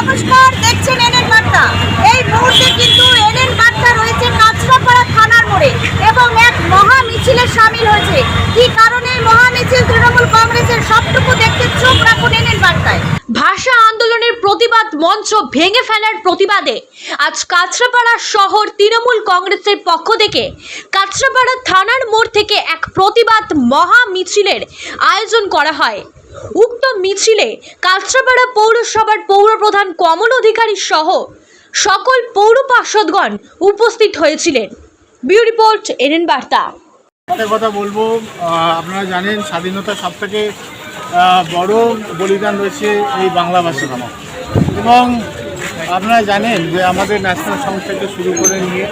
নমস্কার, দেখছেন এনএন বার্তা। এই মুহূর্তে কিন্তু এনএন বার্তা রয়েছে কাঁচরাপাড়া থানার মোড়ে এবং এক মহা মিছিলে সামিল হয়েছে। কি কারণে মহা মিছিল তৃণমূল কংগ্রেসের সবটুকু দেখতে চোখ রাখুন এনএন বার্তায়। ভাষা আন্দোলনের প্রতিবাদ মঞ্চ ভেঙে ফেলার প্রতিবাদে আজ কাঁচরাপাড়া শহর তৃণমূল কংগ্রেসের পক্ষ থেকে কাঁচরাপাড়া থানার মোড় থেকে এক প্রতিবাদ মহা মিছিলের আয়োজন করা হয়। উক্ত মিছিলে কাঁচরাপাড়া পৌরসভার পৌরপ্রধান কমল অধিকারী সহ সকল পৌর পার্ষদগণ উপস্থিত হয়েছিলেন। বিউ রিপোর্ট, এনএন বার্তা। কথা বলব আপনারা জানেন স্বাধীনতা সব থেকে বড় বলিদান রয়েছে এই বাংলা ভাষার এবং আপনারা জানেন যে আমাদের ন্যাশনাল সং থেকে শুরু করে নিয়ে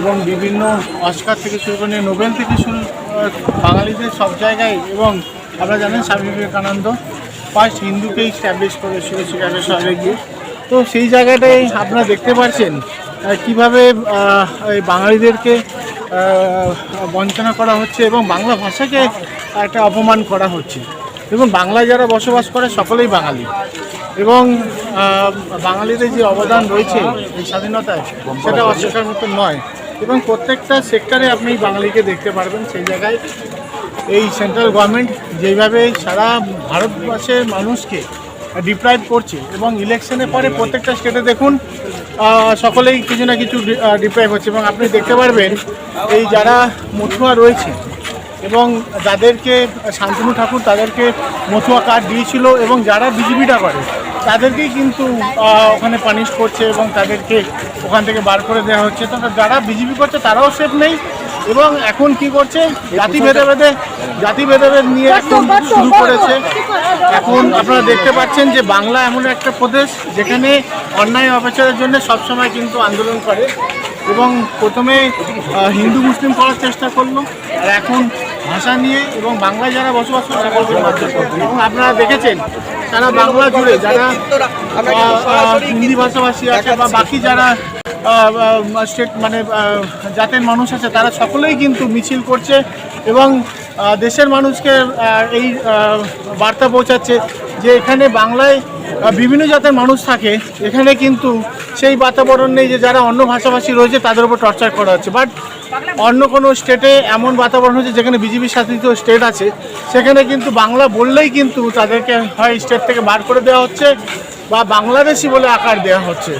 এবং বিভিন্ন অস্কার থেকে শুরু করে নিয়ে, নোবেল থেকে শুরু বাঙালিদের সব জায়গায় এবং আপনারা জানেন স্বামী বিবেকানন্দ ফার্স্ট হিন্দুকে স্ট্যাবলিশ করেছিল শিকাগো শহরে গিয়ে। তো সেই জায়গাটাই আপনারা দেখতে পাচ্ছেন কীভাবে বাঙালিদেরকে বঞ্চনা করা হচ্ছে এবং বাংলা ভাষাকে একটা অপমান করা হচ্ছে। এবং বাংলায় যারা বসবাস করে সকলেই বাঙালি। এবং বাঙালিদের যে অবদান রয়েছে এই স্বাধীনতায়, সেটা অস্বীকার মতো নয়। এবং প্রত্যেকটা সেক্টরে আপনি বাঙালিকে দেখতে পারবেন সেই জায়গায়। এই সেন্ট্রাল গভর্নমেন্ট যেভাবে সারা ভারতবর্ষের মানুষকে ডিপ্রাইভ করছে এবং ইলেকশনের পরে প্রত্যেকটা স্টেটে দেখুন সকলেই কিছু না কিছু ডিপ্রাইভ হচ্ছে। এবং আপনি দেখতে পারবেন, এই যারা মথুয়া রয়েছে এবং যাদেরকে শান্তনু ঠাকুর তাদেরকে মথুয়া কার্ড দিয়েছিল এবং যারা বিজেপিটা করে, তাদেরকেই কিন্তু ওখানে পানিশ করছে এবং তাদেরকে ওখান থেকে বার করে দেওয়া হচ্ছে। তো যারা বিজেপি করছে, তারাও সেফ নেই। এবং এখন কি করছে? জাতি ভেদে ভেদে জাতি ভেদে ভেদ নিয়ে এখন শুরু করেছে। এখন আপনারা দেখতে পাচ্ছেন যে বাংলা এমন একটা প্রদেশ যেখানে অন্যায় অপচারের জন্য সবসময় কিন্তু আন্দোলন করে এবং প্রথমে হিন্দু মুসলিম করার চেষ্টা করল। আর এখন ভাষা নিয়ে এবং বাংলায় যারা বসবাস করে এবং আপনারা দেখেছেন সারা বাংলা জুড়ে যারা হিন্দি ভাষাভাষী আছে বা বাকি যারা স্টেট মানে জাতের মানুষ আছে, তারা সকলেই কিন্তু মিছিল করছে এবং দেশের মানুষকে এই বার্তা পৌঁছাচ্ছে যে এখানে বাংলায় বিভিন্ন জাতের মানুষ থাকে, এখানে কিন্তু সেই বাতাবরণ নেই যে যারা অন্য ভাষাভাষী রয়েছে, তাদের উপর টর্চার করা হচ্ছে। বাট অন্য কোনো স্টেটে এমন বাতাবরণ হচ্ছে, যেখানে বিজেপি শাসিত স্টেট আছে, সেখানে কিন্তু বাংলা বললেই কিন্তু তাদেরকে হয় স্টেট থেকে বার করে দেওয়া হচ্ছে বা বাংলাদেশি বলে আকার দেওয়া হচ্ছে।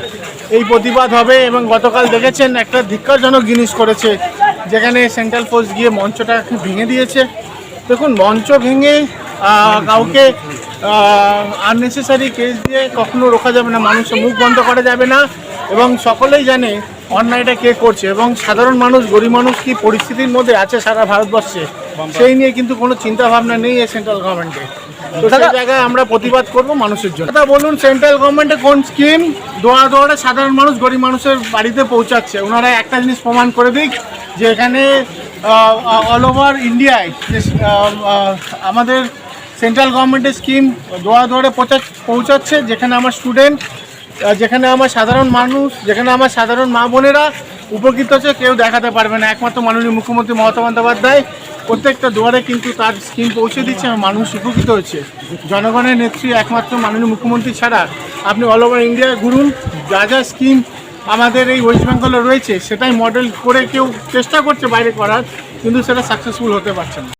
এই প্রতিবাদ হবে এবং গতকাল দেখেছেন একটা ধিক্কারজনক জিনিস করেছে, যেখানে সেন্ট্রাল ফোর্স গিয়ে মঞ্চটা ভেঙে দিয়েছে। দেখুন, মঞ্চ ভেঙে কাউকে আননেসেসারি কেস দিয়ে কখনো রোখা যাবে না, মানুষের মুখ বন্ধ করা যাবে না, এবং সকলেই জানে অন্যায়টা কে করছে, এবং সাধারণ মানুষ, গরিব মানুষ কি পরিস্থিতির মধ্যে আছে সারা ভারতবর্ষে? সেই নিয়ে কিন্তু কোনো চিন্তা ভাবনা নেই এই সেন্ট্রাল গভর্নমেন্টে তো সেই জায়গায় আমরা প্রতিবাদ করব মানুষের জন্য। তা বলুন সেন্ট্রাল গভর্নমেন্টে কোন স্কিম দোয়া দোয়ারে সাধারণ মানুষ গরিব মানুষের বাড়িতে পৌঁছাচ্ছে। ওনারা একটা জিনিস প্রমাণ করে দিক যে এখানে অল ওভার ইন্ডিয়ায় আমাদের সেন্ট্রাল গভর্নমেন্টের স্কিম দোয়া দোয়ারে পৌঁছা পৌঁছাচ্ছে যেখানে আমার স্টুডেন্ট যেখানে আমার সাধারণ মানুষ যেখানে আমার সাধারণ মা বোনেরা উপকৃত হচ্ছে কেউ দেখাতে পারবে না। একমাত্র মাননীয় মুখ্যমন্ত্রী মমতা বন্দ্যোপাধ্যায় প্রত্যেকটা দুয়ারে কিন্তু তার স্কিম পৌঁছে দিচ্ছে এবং মানুষ উপকৃত হচ্ছে। জনগণের নেত্রী একমাত্র মাননীয় মুখ্যমন্ত্রী ছাড়া আপনি অল ওভার ইন্ডিয়ায় ঘুরুন, যা যা স্কিম আমাদের এই ওয়েস্ট বেঙ্গলে রয়েছে, সেটাই মডেল করে কেউ চেষ্টা করছে বাইরে করার, কিন্তু সেটা সাকসেসফুল হতে পারছে না।